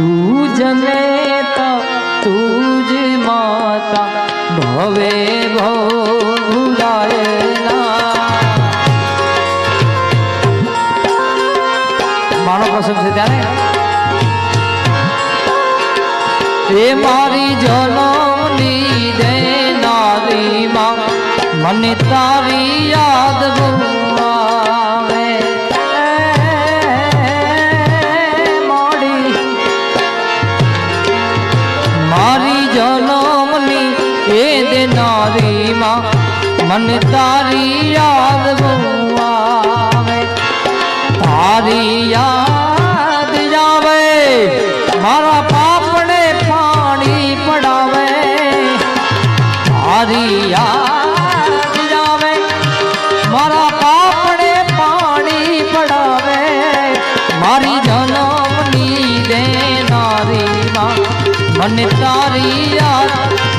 તું જને તો તું જ માતા, ભવે ભૂલાય માનો પ્રસંગ છે ત્યારે? એ મારી જનમની દેનારી માં મને તારી યાદ બહુ માં મન તારી યાદ આવે તારી યાદ આવે મારા પાપને પાણી પડાવે. તારી યાદ જાવે, મારા પાપને પાણી પડાવે. મારી જન્મની દેનારી માં મને તારી યાદ,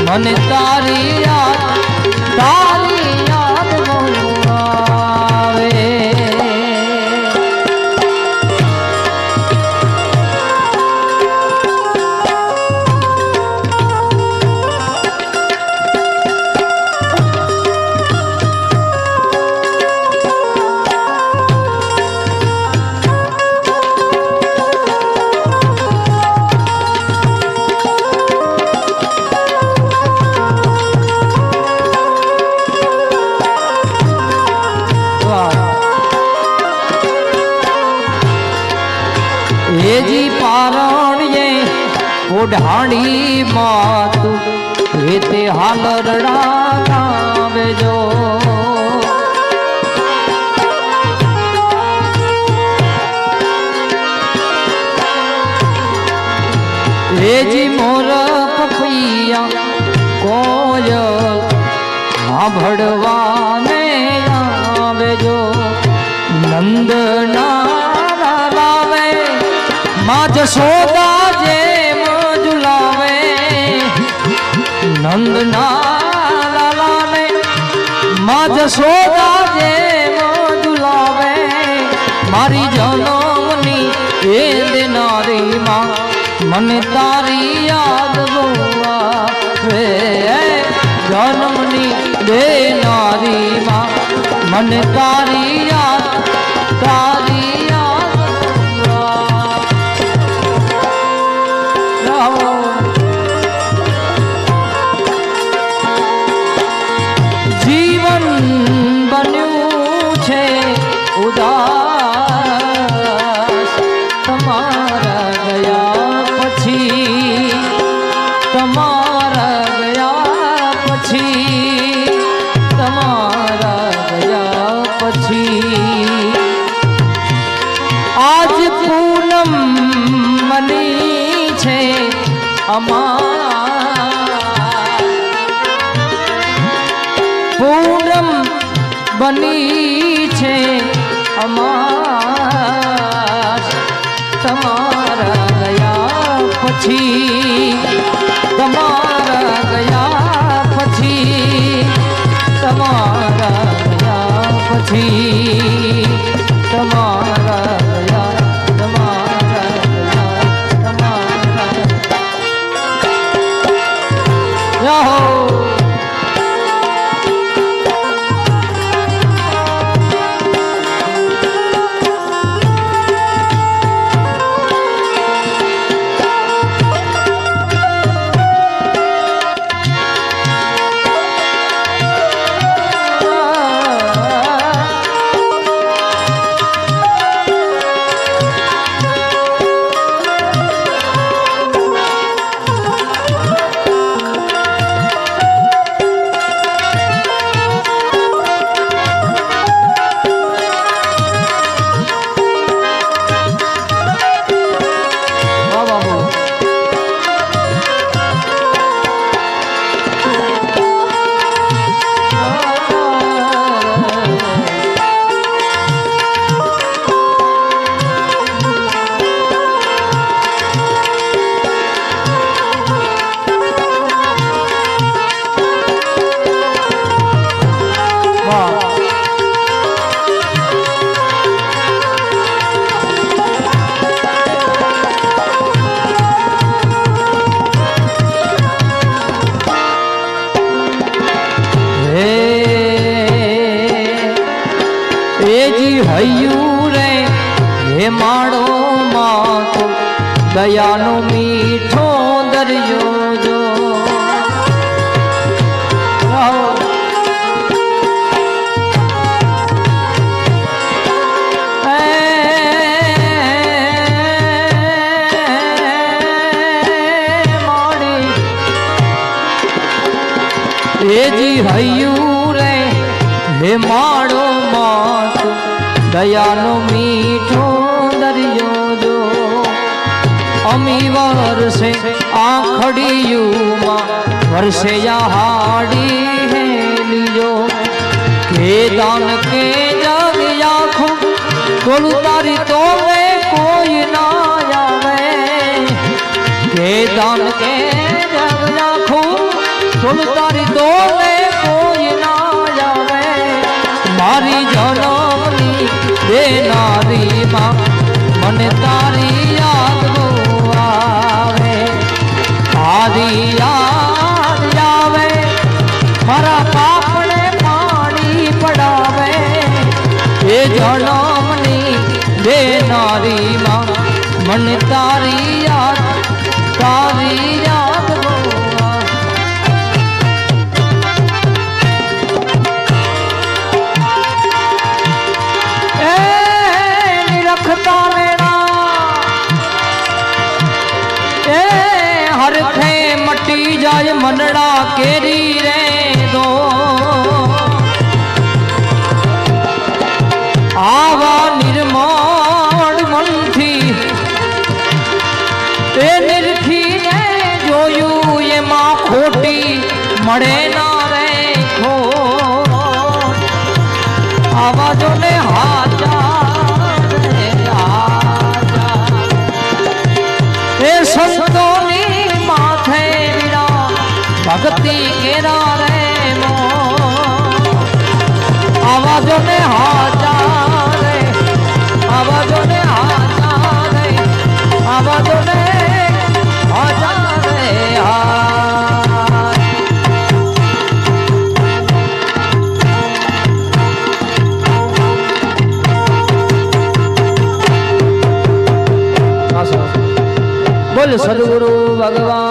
મને તારી યાદ તારી એજી પારણ્યે ઓઢાણી માતું વેતે હાલ રડા ગાવે જો એજી મોર પપૈયા કોયલ સાંભળવાને આવે જો જશોદા જેમ મોજુલાવે નંદના લાલાને માજ જશોદા જેમ મોજુલાવે મારી જનમની એ દેનારી મને તારી યાદ બોવા રે જન્મની દેનારી માં મને તારી પૂનમ મની છે અમાર. પૂનમ બની છે અમાર. તમારા ગયા પછી, તમારા ગયા પછી, તમારા ગયા પછી, તમારા માળો માતો દયાનો મીઠો દરિયો જો. એજી હૈયું રે હે માળો દયાનો મીઠો દરિયો જો. અમી વરસે આખડીયુમાં, વરસે હાડી હેલીજો કે દાન કે જગ આખો બોલું તારી તોલે કોઈ ના આવે. કે દાન કે જગ આખો બોલું તારી તોલે મને તારી આવે. તારી યાદ આવે. મારા પડાવે. એ જનમની દેનારી માં મને તારી યાદ મનડા કેરી રે આવાજોને હાજા રે આવાજોને હાજા રે હા બોલ સદગુરુ ભગવાન. કી